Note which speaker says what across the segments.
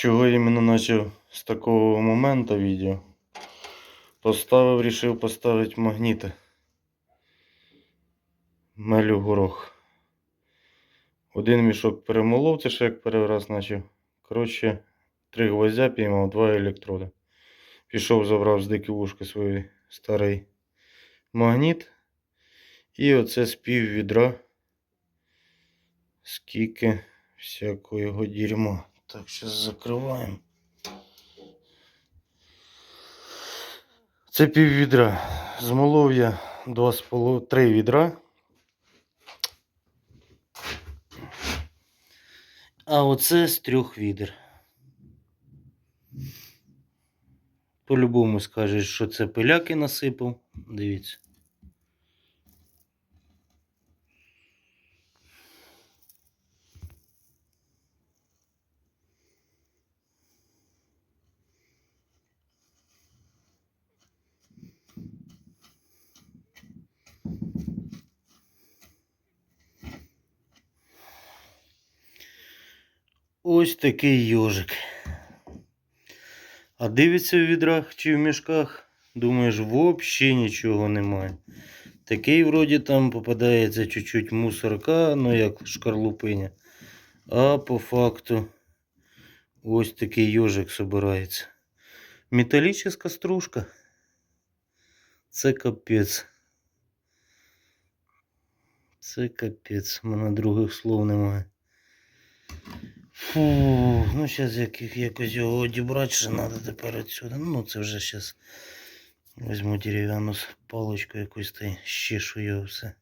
Speaker 1: Чого іменно почав з такого моменту відео? Поставив, рішив поставити магніти. Мелю горох. Один мішок перемолов, це ще як перший раз почав. Коротше, три гвоздя піймав, два електроди. Пішов, забрав з дикі вушки свій старий магніт. І оце з пів відра. Скільки всякого дерьма. Так, зараз закриваємо. Це пів відра. Змолов я два з полу... три відра. А оце з трьох відер. По-любому скажеш, що це пиляки насипав. Дивіться. Ось такий йожик. А дивиться в відрах чи в мішках, думаєш, взагалі нічого немає. Такий вроді там попадається чуть-чуть мусорка, ну як шкарлупиня. А по факту ось такий йожик собирається. Металічна стружка. Це капець. Це капець. Мене других слов немає. Фу, ну зараз як, якось його одібрати, ще треба тепер отсюда. Ну це вже зараз візьму дерев'яну паличку якусь та й щешу його все.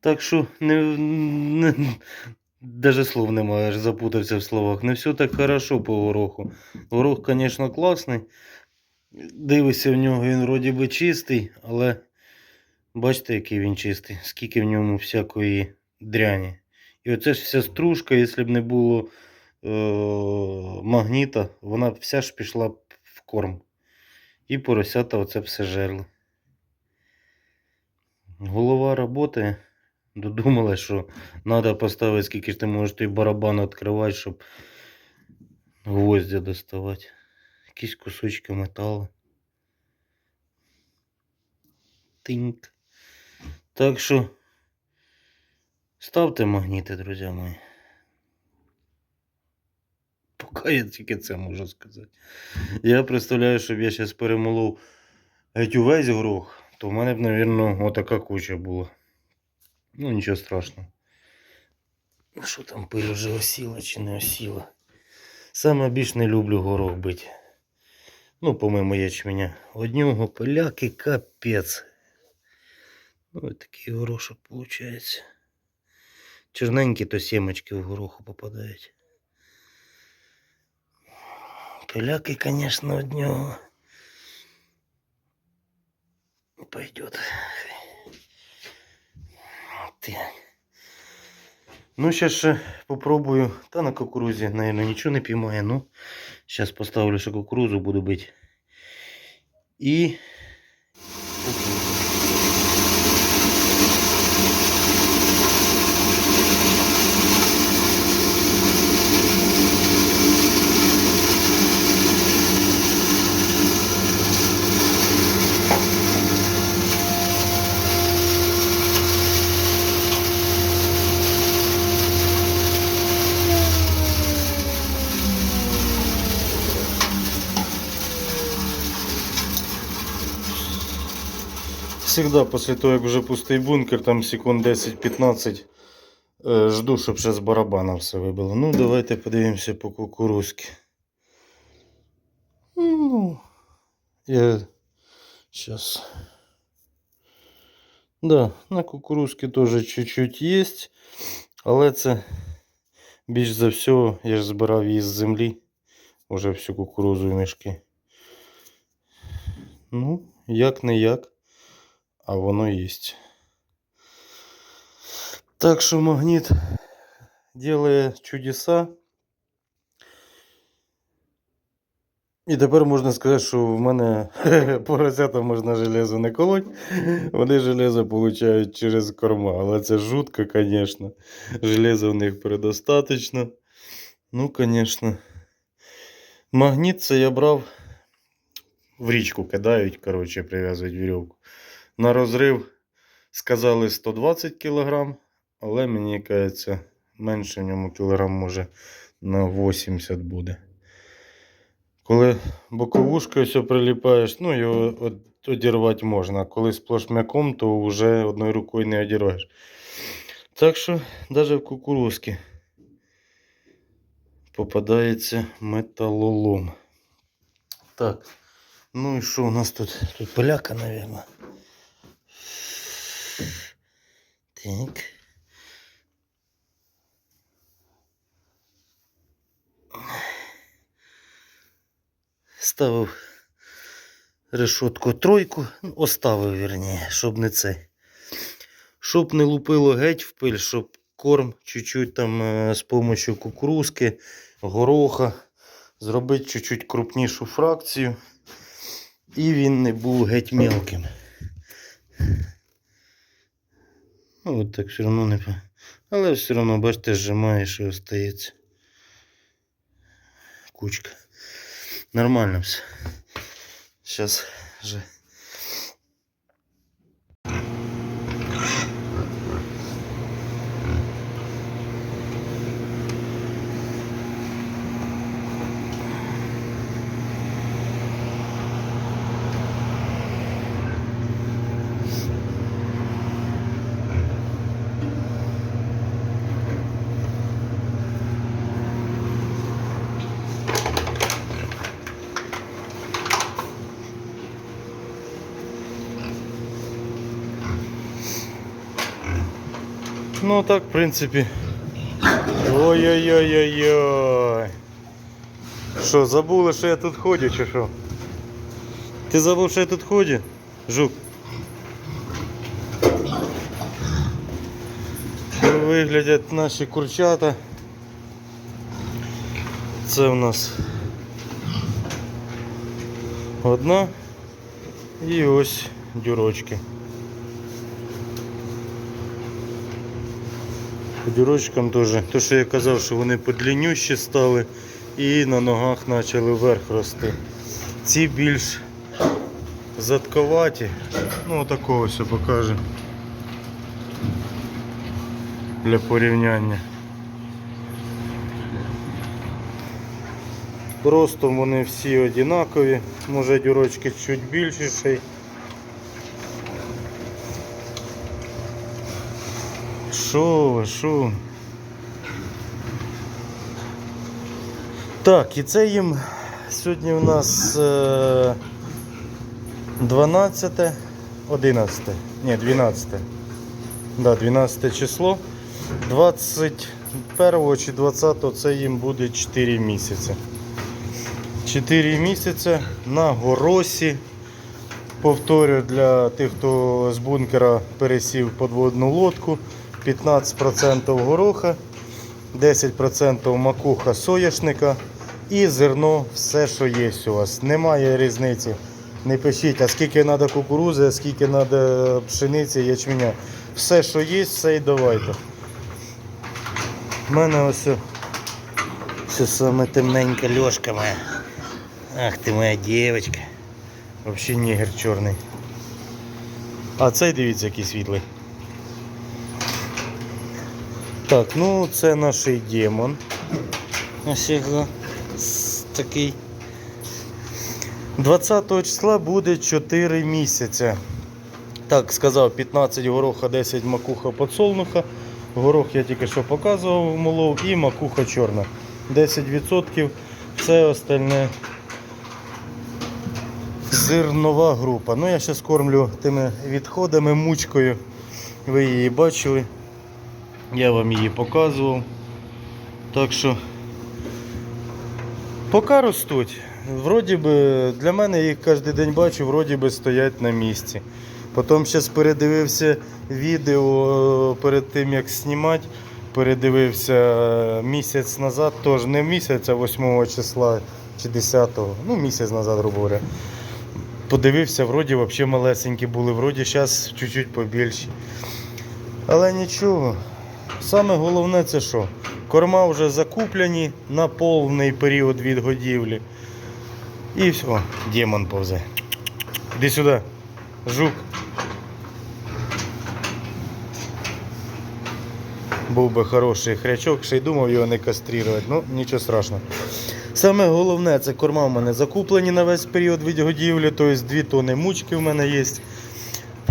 Speaker 1: Так що не, не, даже слов немає, аж запутався в словах. Не все так хорошо по гороху. Горох, звісно, класний. Дивишся в нього, він вроді би чистий, але бачите, який він чистий, скільки в ньому всякої дряні. І оце ж вся стружка, якщо б не було е- магніта, вона вся ж пішла в корм. І поросята оце все жерли. Голова роботи додумала, що треба поставити, скільки ж ти можеш той барабан відкривати, щоб гвоздя доставати. Якісь кусочки металу. Тиньк. Так що ставте магніти, друзі мої. Поки я тільки це можу сказати. Я представляю, щоб я зараз перемолов геть увесь горох, то в мене б, мабуть, отака куча була. Ну, нічого страшного. Ну, Що там пиль вже осіла чи не осіла? Саме більш не люблю горох бити. Ну, помимо ячменя. Однього пиляки капець. Ну, такий горошок виходить. Чорненькі то сімочки в гороху попадають. Пиляки, конечно, од нього. Пойдет. Так. Ну, сейчас попробую. Та на кукурузі, наверное, нічого не піймає. Ну, зараз поставлю ще кукурузу, буду бити. І. Всегда после того, як вже пустий бункер, там секунд 10-15 е, жду, щоб ще барабана все вибило. Ну, давайте подивимося по кукурузки. Ну, я сейчас. Да, на кукурузки теж чуть-чуть є, але це більш за все, я ж збирав її з землі. Уже всю кукурузу в мішки. Ну, як не як а воно є. Так що магніт делає чудеса. І тепер можна сказати, що в мене поросята можна железо не колоть, вони железо получають через корма. Але це жутко, звісно. Железа в них предостаточно. Ну, звісно. Магніт це я брав в річку кидають, коротше, прив'язують вірьовку. На розрив сказали 120 кг, але мені кажеться, менше ньому кілограм може на 80 буде. Коли боковушкою все приліпаєш, ну його од- одірвати можна. Коли сплошмяком, то вже одною рукою не одірваєш. Так що навіть в кукурузки попадається металолом. Так, ну і що у нас тут? Тут поляка, мабуть. Так. Ставив решетку тройку, ну, оставив, вірніше, щоб не це. Щоб не лупило геть в пиль, щоб корм чуть-чуть там е, з допомогою кукурузки, гороха, зробити чуть-чуть крупнішу фракцію. І він не був геть мелким. Ну, от так все одно не. по- Але все одно, бачите, зжимає, що остається. Кучка. Нормально все. Сейчас же. Ну так, в принципі. Ой-ой-ой-ой-ой. Що, забули, що я тут ходю, чи що? Ти забув, що я тут ходю? Жук. Виглядять наші курчата. Це у нас одна і ось дюрочки. По дюрочкам теж. То, що я казав, що вони подлінющі стали і на ногах почали вверх рости. Ці більш задковаті. Ну, такого все покаже. Для порівняння. Ростом вони всі однакові, може дюрочки чуть більшіший. Шо ви? Так, і це їм сьогодні у нас е, 12, 11, ні, 12. Да, 12 число. 21 чи 20 це їм буде 4 місяці. 4 місяці на горосі. Повторю для тих, хто з бункера пересів подводну лодку. 15% гороха, 10% макуха соняшника і зерно, все, що є у вас. Немає різниці. Не пишіть, а скільки треба кукурузи, а скільки треба пшениці, ячменя. Все, що є, все і давайте. У мене ось все саме темненька льошка моя. Ах ти моя дівчинка. Взагалі нігер чорний. А цей дивіться, який світлий. Так, ну це наш демон. Ось його такий. 20 числа буде 4 місяці. Так, сказав 15 гороха, 10 макуха подсолнуха. Горох я тільки що показував, молов і макуха чорна. 10% все остальне зернова група. Ну я зараз кормлю тими відходами, мучкою. Ви її бачили. Я вам її показував. Так що поки ростуть. Вроді би, для мене їх кожен день бачу, вроді би стоять на місці. Потім зараз передивився відео перед тим як знімати. Передивився е, місяць назад, теж не місяць, а 8 числа чи 10-го, ну місяць назад, грубо говоря. Подивився, вроді взагалі малесенькі були, вроді зараз чуть-чуть побільші. Але нічого. Саме головне це що? Корма вже закуплені на повний період відгодівлі. І все. Демон повзе. Іди сюди. Жук. Був би хороший хрячок, ще й думав його не каструвати. Ну, нічого страшного. Саме головне, це корма в мене закуплені на весь період відгодівлі, тобто 2 тонни мучки в мене є.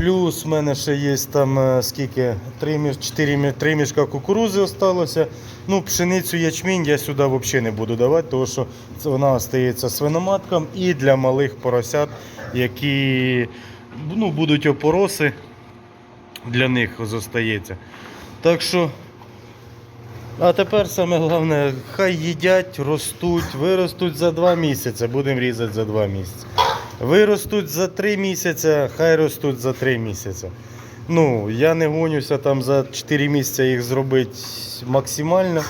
Speaker 1: Плюс в мене ще є там е, скільки 3, 4, 3 мішка кукурузи осталося. Ну, пшеницю ячмінь я сюди взагалі не буду давати, тому що вона остається свиноматкам і для малих поросят, які ну, будуть опороси, для них зостається. Так що, а тепер саме головне, хай їдять, ростуть, виростуть за 2 місяці, будемо різати за 2 місяці. Виростуть за 3 місяці, хай ростуть за 3 місяці. Ну, я не гонюся там за 4 місяці їх зробити максимально.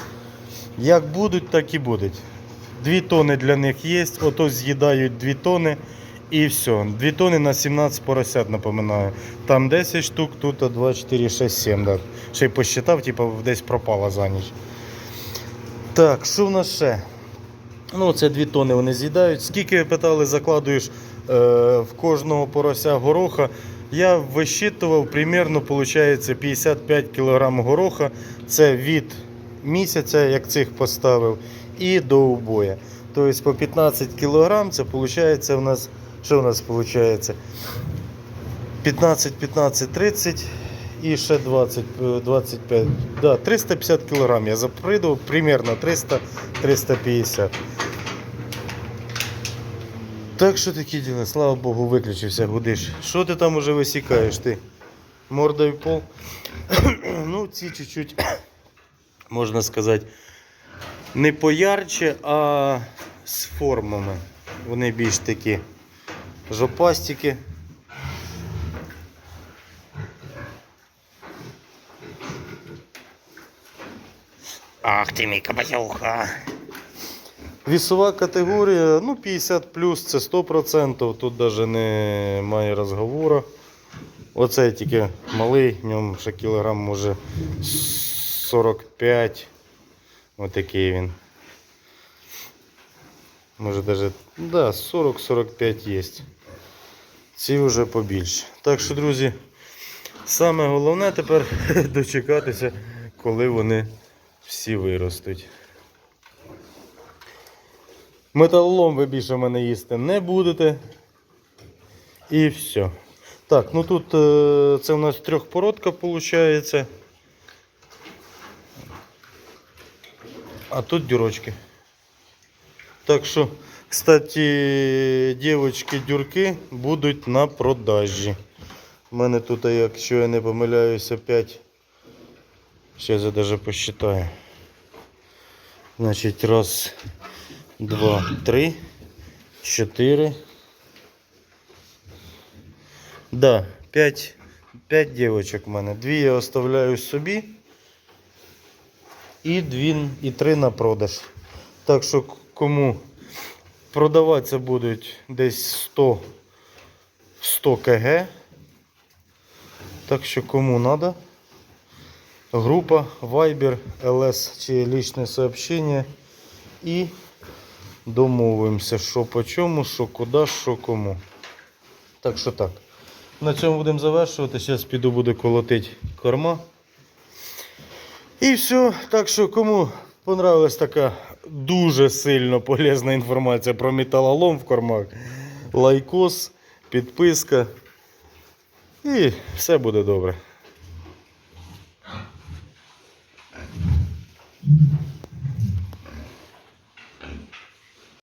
Speaker 1: Як будуть, так і будуть. 2 тони для них є, ото з'їдають 2 тони і все. 2 тони на 17 поросят, напоминаю. Там 10 штук, тут 2, 4, 6, 7. Да. Ще й посчитав, типу, десь пропала за ніч. Так, що в нас ще? Ну, це 2 тони вони з'їдають. Скільки питали, закладуєш в кожного порося гороха? Я висчитував, примерно виходить 55 кг гороха. Це від місяця, як цих поставив, і до убоя. Тобто по 15 кг це виходить у нас. Що у нас виходить? 15, 15, 30 і ще 20, е, 25. Да, 350 кг я запридав, примерно 300-350. Так що такі діла, слава Богу, виключився, гудиш. Що ти там уже висікаєш ти? Мордою пол? ну, ці чуть-чуть, можна сказати, не поярче, а з формами. Вони більш такі жопастики. Ах ти мій кабатюха. Вісова категорія, ну 50 плюс це 100%, тут навіть немає розговору. Оцей тільки малий, в ньому ще кілограм може 45. Отакий він. Може навіть да, 40-45 є. Ці вже побільше. Так що, друзі, саме головне тепер дочекатися, коли вони всі виростуть. Металолом ви більше в мене їсти не будете. І все. Так, ну тут е, це у нас трьохпородка виходить. А тут дюрочки. Так що, кстати, дівчатки дюрки будуть на продажі. У мене тут, якщо я не помиляюся, 5. Зараз я даже посчитаю. Значить, раз, два, три, чотири. Да, п'ять, п'ять дівчаток в мене. Дві я оставляю собі. І дві, і три на продаж. Так що кому продаватися будуть десь 100, 100 кг. Так що кому треба. Група Viber, LS чи личне сообщення. І домовимося, що по чому, що куди, що кому. Так що так. На цьому будемо завершувати. Зараз піду буду колотити корма. І все. Так що кому понравилась така дуже сильно полезна інформація про металолом в кормах, лайкос, підписка. І все буде добре.